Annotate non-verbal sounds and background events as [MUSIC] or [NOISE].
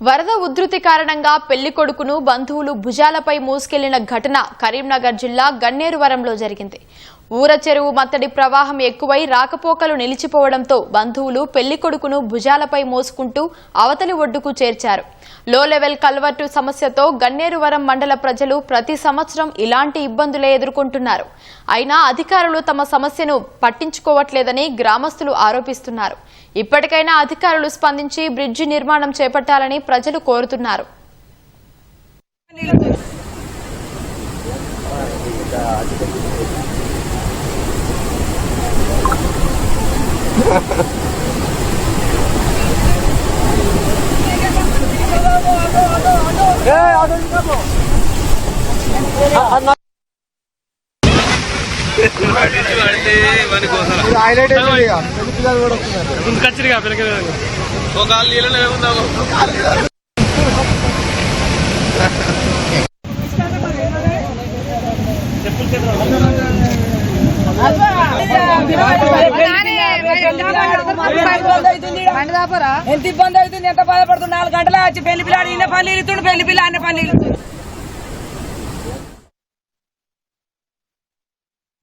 వరద ఉధృతి కారణంగా పెళ్ళి కొడుకును బంధువులు భుజాలపై మోసుకెళ్ళిన ఘటన కరీంనగర్ జిల్లా గన్నేరువరంలో జరిగింది. ఊర చెరువు మత్తడి ప్రవాహం ఎక్కువై రాకపోకలు నిలిచిపోవడంతో బంధువులు పెళ్ళి కొడుకును భుజాలపై మోసుకుంటూ అవతలి ఒడ్డుకు చేర్చారు. లో లెవెల్ కల్వర్టు సమస్యతో గన్నేరువరం మండల ప్రజలు ప్రతి సంవత్సరం ఇలాంటి ఇబ్బందులే ఎదుర్కొంటున్నారు. అయినా అధికారులు తమ సమస్యను పట్టించుకోవట్లేదని గ్రామస్తులు ఆరోపిస్తున్నారు. ఇప్పటికైనా అధికారులు స్పందించి బ్రిడ్జి నిర్మాణం చేపట్టాలని ప్రజలు కోరుతున్నారు. [LAUGHS] హైలైట్ కూడా వస్తున్నారు పిల్లకి ఒక ఎంత ఇబ్బంది అవుతుంది ఎంత బాధపడుతుంది? నాలుగు గంటల వచ్చి పెళ్ళి పిల్లాడు ఈయన పల్లీలు ఇస్తుండు పెళ్ళి పిల్ల అన్న పల్లీలు